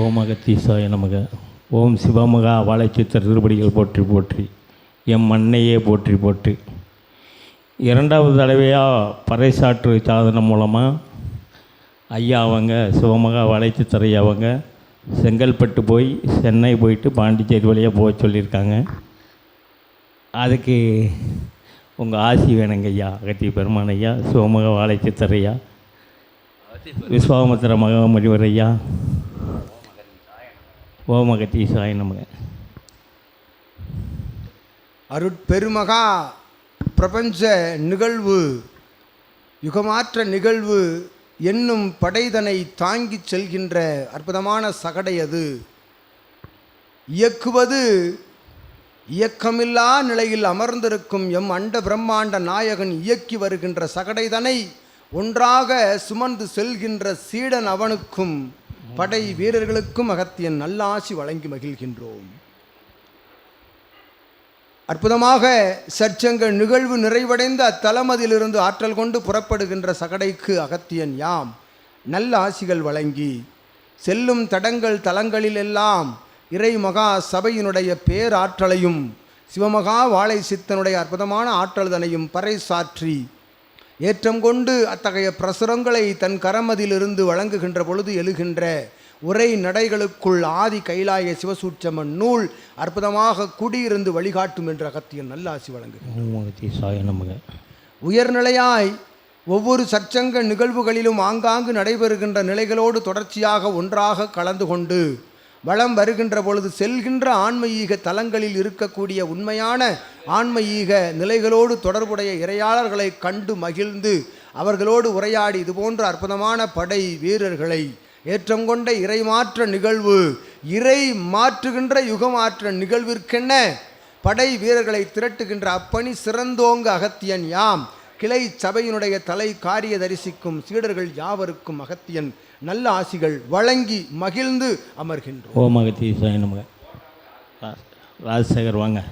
ஓம் அகத்தீசாய நமக. ஓம் சிவமகா வாழைச்சித்தர் திருப்படிகள் போற்றி போற்றி. எம் மண்ணையே போற்றி போற்றி. இரண்டாவது தடவையாக பறைசாற்று சாதனம் மூலமாக ஐயா அவங்க சிவமகா வாழைச்சித்தர் அவங்க செங்கல்பட்டு போய் சென்னை போயிட்டு பாண்டிச்சேரி வழியாக போக சொல்லியிருக்காங்க. அதுக்கு உங்கள் ஆசி வேணுங்க ஐயா அகத்தி பெருமான் ஐயா சிவமகா வாழைச்சித்தர் ஐயா விஸ்வாமத்திர மகாமணிவர் ஐயா ஓமகத்தி நமக. அருட்பெருமகா பிரபஞ்ச நிகழ்வு யுகமாற்ற நிகழ்வு என்னும் படைதனை தாங்கிச் செல்கின்ற அற்புதமான சகடை அது. இயக்குவது இயக்கமில்லா நிலையில் அமர்ந்திருக்கும் எம் அண்ட பிரம்மாண்ட நாயகன் இயக்கி வருகின்ற சகடைதனை ஒன்றாக சுமந்து செல்கின்ற சீடன் அவனுக்கும் படை வீரர்களுக்கும் அகத்தியன் நல்லாசி வழங்கி மகிழ்கின்றோம். அற்புதமாக சற்சங்க நிகழ்வு நிறைவடைந்த அத்தலமதிலிருந்து ஆற்றல் கொண்டு புறப்படுகின்ற சகடைக்கு அகத்தியன் யாம். நல்ல ஆசிகள் வழங்கி செல்லும் தடங்கள் தலங்களிலெல்லாம் இறை மகா சபையினுடைய பேராற்றலையும் சிவமகா வாழை சித்தனுடைய அற்புதமான ஆற்றல்தனையும் பறைசாற்றி ஏற்றம் கொண்டு அத்தகைய பிரசுரங்களை தன் கரமதிலிருந்து வழங்குகின்ற பொழுது எழுகின்ற உரை நடைகளுக்குள் ஆதி கைலாய சிவசூட்சமன் நூல் அற்புதமாக குடியிருந்து வழிகாட்டும் என்ற அகத்தியன் நல்லாசி வழங்குகிறார் உயர்நிலையாய் ஒவ்வொரு சற்சங்க நிகழ்வுகளிலும் ஆங்காங்கு நடைபெறுகின்ற நிலைகளோடு தொடர்ச்சியாக ஒன்றாக கலந்து கொண்டு வளம் வருகின்ற பொழுது செல்கின்ற ஆன்மீக தலங்களில் இருக்கக்கூடிய உண்மையான ஆன்மீக நிலைகளோடு தொடர்புடைய இறையாளர்களை கண்டு மகிழ்ந்து அவர்களோடு உரையாடி இதுபோன்ற அற்புதமான படை வீரர்களை ஏற்றம் கொண்ட இறைமாற்ற நிகழ்வு இறை மாற்றுகின்ற யுகமாற்ற நிகழ்விற்கென்ன படை வீரர்களை திரட்டுகின்ற அப்பணி சிறந்தோங்க அகத்தியன் யாம். கிளை சபையினுடைய தலை காரிய தரிசிக்கும் சீடர்கள் யாவருக்கும் அகத்தியன் நல்ல ஆசிகள் வழங்கி மகிழ்ந்து அமர்கின்றோம். ஓ சாய் நமக. ரா- ராஜசேகர் வாங்க.